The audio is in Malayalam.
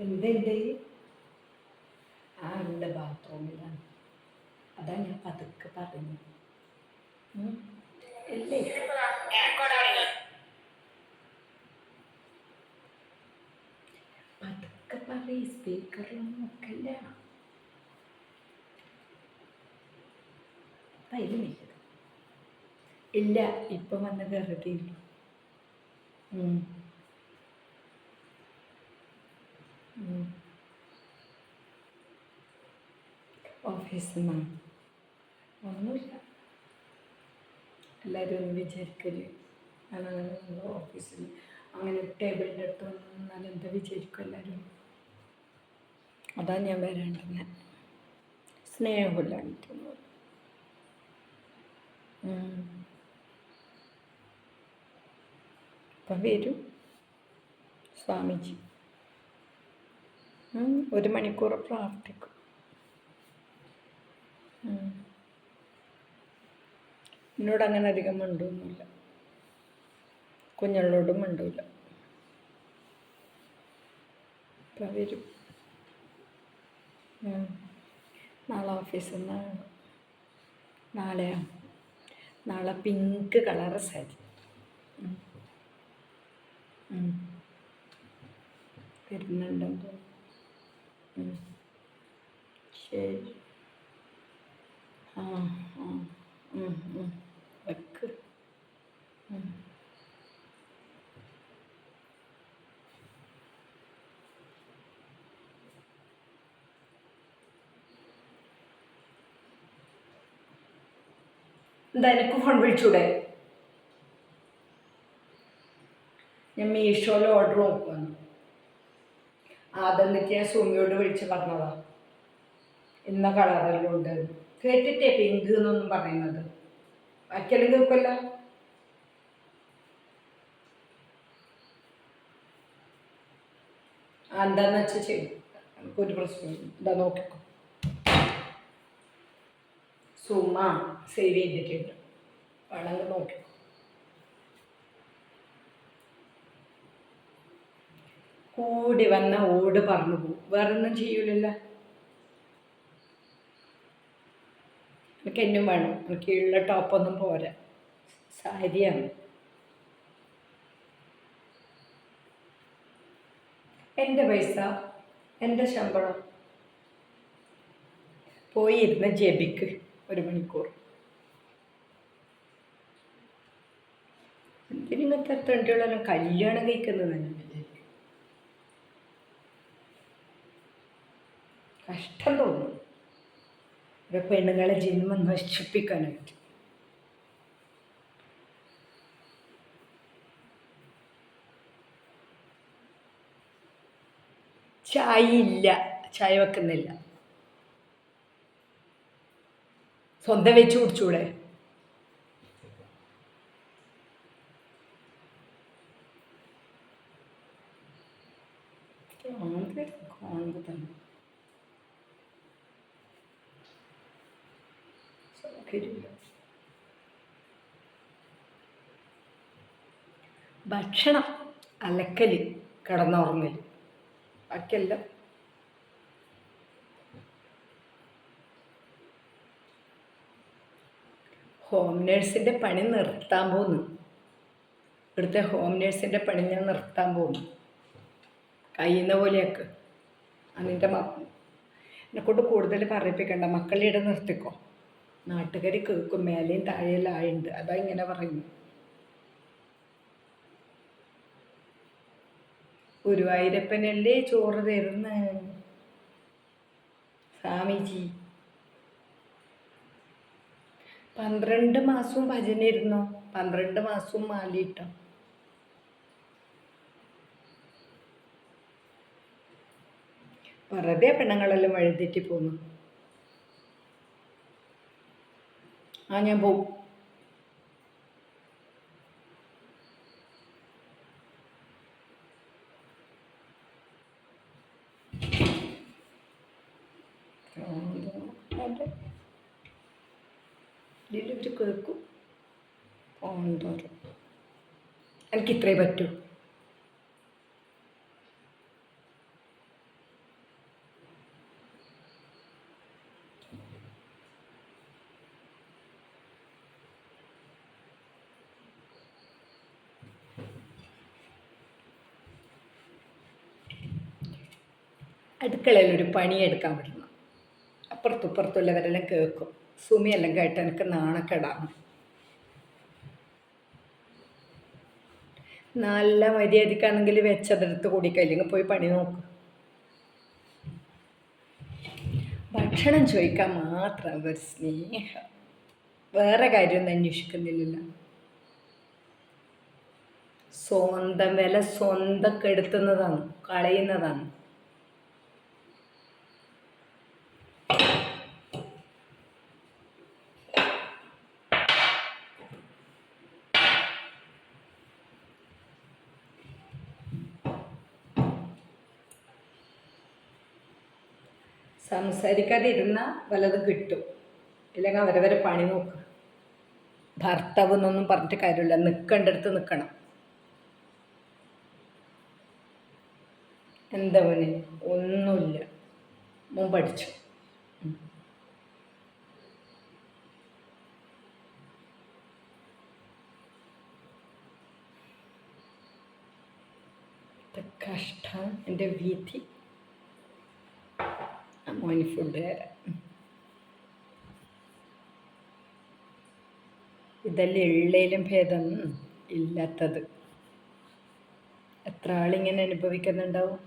എന്തുണ്ട്? ആ ഉണ്ട് ബാത്റൂമിലാണ്. അതാ ഞാൻ പതുക്കെ പറഞ്ഞു പതുക്കെ പറയും സ്പീക്കറിലൊന്നും നോക്കല്ല ഇല്ല ഇപ്പം വന്ന് കയറിയതേ ഓഫീസിൽ നിന്നാണ് ഒന്നുമില്ല എല്ലാവരും ഒന്ന് വിചാരിക്കൽ. ഓഫീസിൽ അങ്ങനെ ടേബിളിന്റെ അടുത്ത് വന്നാൽ എന്താ വിചാരിക്കും എല്ലാവരും അതാ ഞാൻ വരേണ്ടത്. സ്നേഹമില്ലാണ്ടിരുന്നു അപ്പം വരും. സ്വാമിജി. ഒരു മണിക്കൂർ പ്രാർത്ഥിക്കും. എന്നോട് അങ്ങനെ അധികം മിണ്ടൊന്നുമില്ല കുഞ്ഞുങ്ങളോടും മിണ്ടൂല ഇപ്പം വരും. നാളെ ഓഫീസിൽ നിന്നാണ് നാളെ പിങ്ക് കളറ് സാരി. വരുന്നുണ്ടെന്ന് തോന്നുന്നു. ശരി. ആ. വെക്ക്. എന്താ എനിക്ക് ഫോൺ വിളിച്ചൂടെ? ഞാൻ മീഷോയിൽ ഓർഡർ നോക്കുവാണ് അതെന്നിട്ട് ഞാൻ സുമിയോട് വിളിച്ച് പറഞ്ഞതാ. ഇന്ന കളറെല്ലാം ഉണ്ട് കേട്ടിട്ടേ പിങ്ക് എന്നൊന്നും പറയുന്നത്. ബാക്കിയെല്ലാം കേൾക്കല്ല എന്താന്ന് വെച്ചാൽ ചെയ്യും. എനിക്കൊരു പ്രശ്നമില്ല എന്താ നോക്കിക്കോ. സുമ സേവ് ചെയ്തിട്ടുണ്ട്. വേണമെങ്കിൽ നോക്കിക്കോ. കൂടി വന്ന ഓട് പറഞ്ഞു പോകും വേറൊന്നും ചെയ്യൂലല്ല. എനിക്ക് എന്നും വേണം. എനിക്ക് ഉള്ള ടോപ്പൊന്നും പോരാ. സാരിയാണ്. എന്റെ പൈസ എന്റെ ശമ്പളം. പോയി ജപിക്ക് ഒരു മണിക്കൂർ. എന്തിനിങ്ങനത്തെ എത്ര കല്യാണം കഴിക്കുന്നത് തന്നെ വിചാരിക്കും കഷ്ടം തോന്നും. ഒരു പെണ്ണുങ്ങളെ ജന്മം നശിപ്പിക്കാനായിട്ട് ചായ ഇല്ല ചായ വെക്കുന്നില്ല. സ്വന്തം വെച്ച് കുടിച്ചൂടെ? കാണുമ്പോൾ തന്നെ. സൗകര്യമില്ല ഭക്ഷണം അലക്കൽ കിടന്നുറങ്ങൽ ബാക്കിയെല്ലാം ഹോം നേഴ്സിന്റെ പണി നിർത്താൻ പോകുന്നു ഇവിടുത്തെ ഹോം നേഴ്സിന്റെ പണി ഞാൻ നിർത്താൻ പോകുന്നു കഴിയുന്ന പോലെയൊക്കെ. അതിന്റെ എന്നെ കൊണ്ട് കൂടുതൽ പറയിപ്പിക്കണ്ട. മക്കളിടെ നിർത്തിക്കോ. നാട്ടുകാർ കേൾക്കും മേലെയും താഴെയെല്ലാം ആയുണ്ട്. അതാ ഇങ്ങനെ പറയുന്നു. ഗുരുവായൂരപ്പനല്ലേ ചോറ് തരുന്ന? സ്വാമിജി. പന്ത്രണ്ട് മാസവും ഭജന ഇരുന്നോ? പന്ത്രണ്ട് മാസവും മാലിയിട്ടോ? വെറുതെ പെണ്ണുങ്ങളെല്ലാം വഴിതെറ്റി പോന്നു. ആ ഞാൻ പോവും ഇതിലിവർ കേൾക്കും ഓന്തോറും എനിക്ക് ഇത്രേ പറ്റൂ. അടുക്കളയിൽ ഒരു പണിയെടുക്കാൻ വിടണം അപ്പുറത്തും ഇപ്പുറത്തുള്ളവരെല്ലാം കേൾക്കും. സുമിയെല്ലാം കേട്ട് എനിക്ക് നാണക്കെടാണ്. നല്ല മര്യാദക്കാണെങ്കിൽ വെച്ചതെടുത്ത് കുടിക്കുക പോയി പണി നോക്കും. ഭക്ഷണം ചോദിക്കാൻ മാത്രം ഒരു സ്നേഹം. വേറെ കാര്യമൊന്നും അന്വേഷിക്കുന്നില്ലല്ലോ. സ്വന്തം വില സ്വന്തം കെടുത്തുന്നതാണ് കളയുന്നതാണ്. സംസാരിക്കാതെ ഇരുന്നാൽ വല്ലതും കിട്ടും. ഇല്ലെങ്കിൽ അവരവരെ പണി നോക്ക്. ഭർത്താവ് എന്നൊന്നും പറഞ്ഞിട്ട് കാര്യമില്ല. നിൽക്കേണ്ടടുത്ത് നിൽക്കണം എന്താ മോനെ? ഒന്നുമില്ല. മോൻ പഠിച്ചു. കഷ്ടം എന്റെ വീതി. മോന് ഫുഡ് തരാം. ഇതല്ലേ ഉള്ളതിലും ഭേദം ഇല്ലാത്തത് എത്ര ആളിങ്ങനെ അനുഭവിക്കുന്നുണ്ടാവും